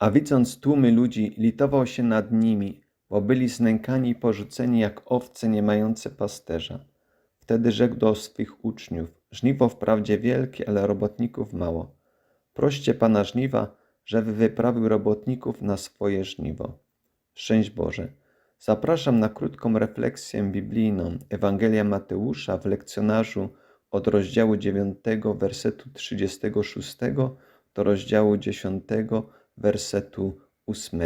A widząc tłumy ludzi, litował się nad nimi, bo byli znękani i porzuceni jak owce nie mające pasterza. Wtedy rzekł do swych uczniów: Żniwo wprawdzie wielkie, ale robotników mało. Proście Pana żniwa, żeby wyprawił robotników na swoje żniwo. Szczęść Boże. Zapraszam na krótką refleksję biblijną Ewangelia Mateusza w lekcjonarzu od rozdziału 9, wersetu 36 do rozdziału 10, wersetu 8.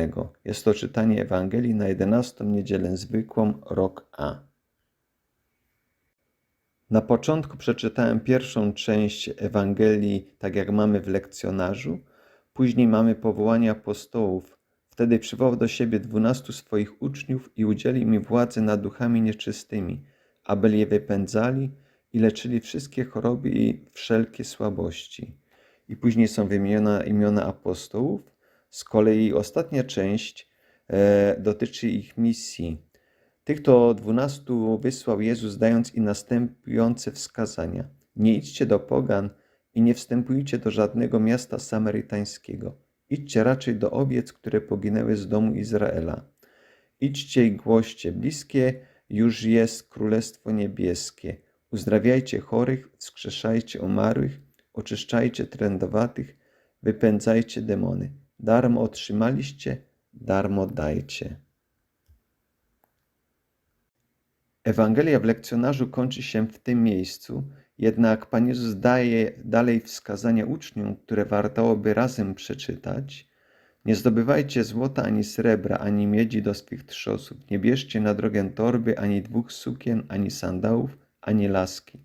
Jest to czytanie Ewangelii na 11 niedzielę zwykłą, rok A. Na początku przeczytałem pierwszą część Ewangelii, tak jak mamy w lekcjonarzu. Później mamy powołanie apostołów. Wtedy przywołał do siebie dwunastu swoich uczniów i udzielił mi władzy nad duchami nieczystymi, aby je wypędzali i leczyli wszystkie choroby i wszelkie słabości. I później są wymienione imiona apostołów. Z kolei ostatnia część e, dotyczy ich misji. Tych to dwunastu wysłał Jezus, dając im następujące wskazania. Nie idźcie do pogan i nie wstępujcie do żadnego miasta samarytańskiego. Idźcie raczej do owiec, które poginęły z domu Izraela. Idźcie i głoście, bliskie już jest Królestwo Niebieskie. Uzdrawiajcie chorych, wskrzeszajcie umarłych, oczyszczajcie trędowatych, wypędzajcie demony. Darmo otrzymaliście, darmo dajcie. Ewangelia w lekcjonarzu kończy się w tym miejscu, jednak Pan Jezus daje dalej wskazania uczniom, które wartałoby razem przeczytać. Nie zdobywajcie złota ani srebra, ani miedzi do swych trzosów. Nie bierzcie na drogę torby, ani dwóch sukien, ani sandałów, ani laski.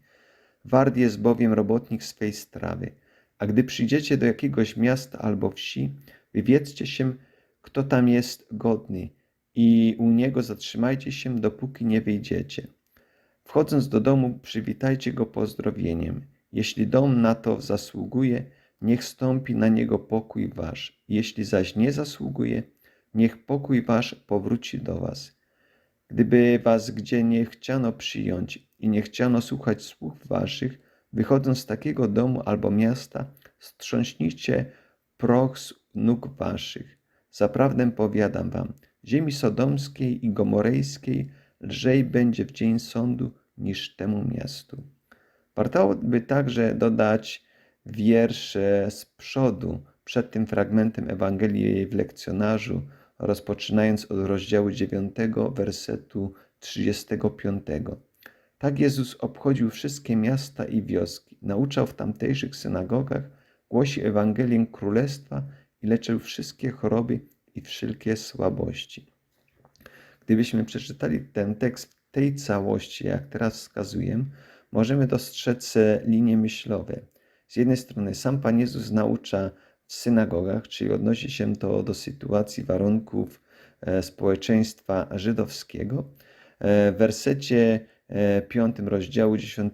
Wart jest bowiem robotnik swej strawy. A gdy przyjdziecie do jakiegoś miasta albo wsi, wywiedzcie się, kto tam jest godny i u niego zatrzymajcie się, dopóki nie wyjdziecie. Wchodząc do domu, przywitajcie go pozdrowieniem. Jeśli dom na to zasługuje, niech stąpi na niego pokój wasz. Jeśli zaś nie zasługuje, niech pokój wasz powróci do was. Gdyby was gdzie nie chciano przyjąć i nie chciano słuchać słów waszych, wychodząc z takiego domu albo miasta, strząśnijcie proch z nóg waszych. Zaprawdę powiadam wam, ziemi sodomskiej i gomorejskiej lżej będzie w dzień sądu niż temu miastu. Warto by także dodać wiersze z przodu, przed tym fragmentem Ewangelii w lekcjonarzu, rozpoczynając od rozdziału 9, wersetu 35. Tak Jezus obchodził wszystkie miasta i wioski, nauczał w tamtejszych synagogach, głosił Ewangelię Królestwa i leczył wszystkie choroby i wszelkie słabości. Gdybyśmy przeczytali ten tekst w tej całości, jak teraz wskazuję, możemy dostrzec linie myślowe. Z jednej strony sam Pan Jezus naucza w synagogach, czyli odnosi się to do sytuacji, warunków e, społeczeństwa żydowskiego. E, w wersecie 5 e, rozdziału 10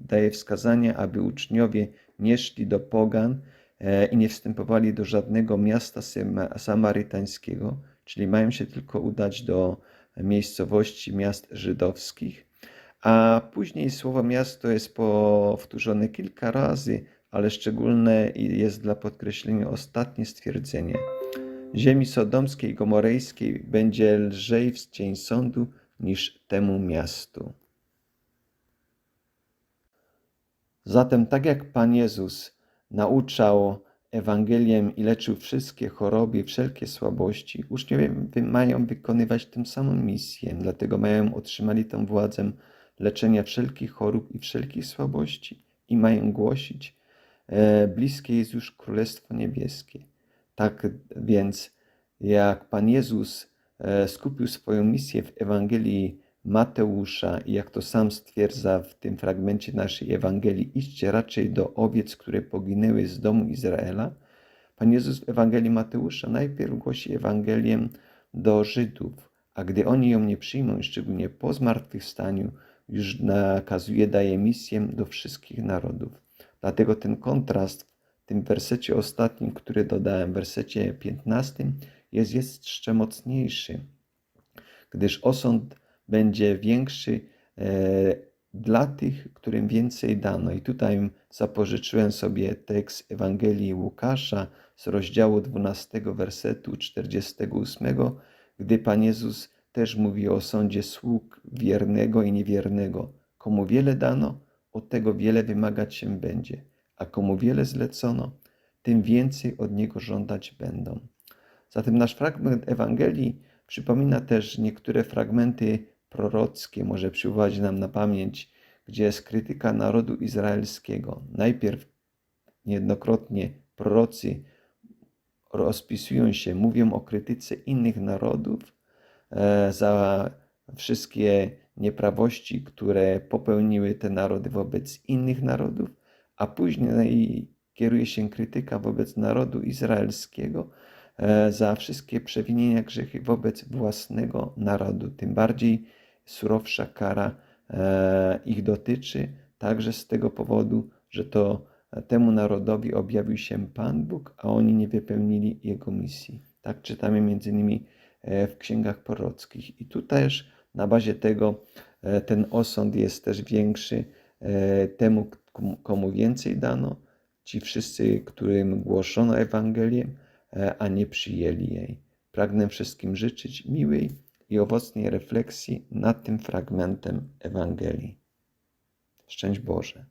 daje wskazanie, aby uczniowie nie szli do pogan i nie wstępowali do żadnego miasta samarytańskiego, czyli mają się tylko udać do miejscowości miast żydowskich. A później słowo miasto jest powtórzone kilka razy, ale szczególne jest dla podkreślenia ostatnie stwierdzenie. Ziemi sodomskiej i gomorejskiej będzie lżej w dzień sądu niż temu miastu. Zatem, tak jak Pan Jezus nauczał Ewangelię i leczył wszystkie choroby i wszelkie słabości, uczniowie mają wykonywać tę samą misję, dlatego mają otrzymali tę władzę leczenia wszelkich chorób i wszelkich słabości i mają głosić, e, bliskie jest już Królestwo Niebieskie. Tak więc, jak Pan Jezus e, skupił swoją misję w Ewangelii Mateusza i jak to sam stwierdza w tym fragmencie naszej Ewangelii, idźcie raczej do owiec, które poginęły z domu Izraela. Pan Jezus w Ewangelii Mateusza najpierw głosi Ewangelię do Żydów, a gdy oni ją nie przyjmą, szczególnie po zmartwychwstaniu, już nakazuje, daje misję do wszystkich narodów. Dlatego ten kontrast w tym wersecie ostatnim, który dodałem, w wersecie 15, jest jeszcze mocniejszy, gdyż osąd będzie większy, e, dla tych, którym więcej dano. I tutaj zapożyczyłem sobie tekst Ewangelii Łukasza z rozdziału 12, wersetu 48, gdy Pan Jezus też mówi o sądzie sług wiernego i niewiernego. Komu wiele dano, od tego wiele wymagać się będzie, a komu wiele zlecono, tym więcej od niego żądać będą. Zatem nasz fragment Ewangelii przypomina też niektóre fragmenty prorockie, może przywołać nam na pamięć, gdzie jest krytyka narodu izraelskiego. Najpierw niejednokrotnie prorocy rozpisują się, mówią o krytyce innych narodów e, za wszystkie nieprawości, które popełniły te narody wobec innych narodów, a później kieruje się krytyka wobec narodu izraelskiego za wszystkie przewinienia, grzechy wobec własnego narodu. Tym bardziej surowsza kara e, ich dotyczy, także z tego powodu, że to temu narodowi objawił się Pan Bóg, a oni nie wypełnili jego misji. Tak czytamy między innymi e, w księgach prorockich. I tu też na bazie tego ten osąd jest też większy temu, komu więcej dano, ci wszyscy, którym głoszono Ewangelię, a nie przyjęli jej. Pragnę wszystkim życzyć miłej i owocnej refleksji nad tym fragmentem Ewangelii. Szczęść Boże.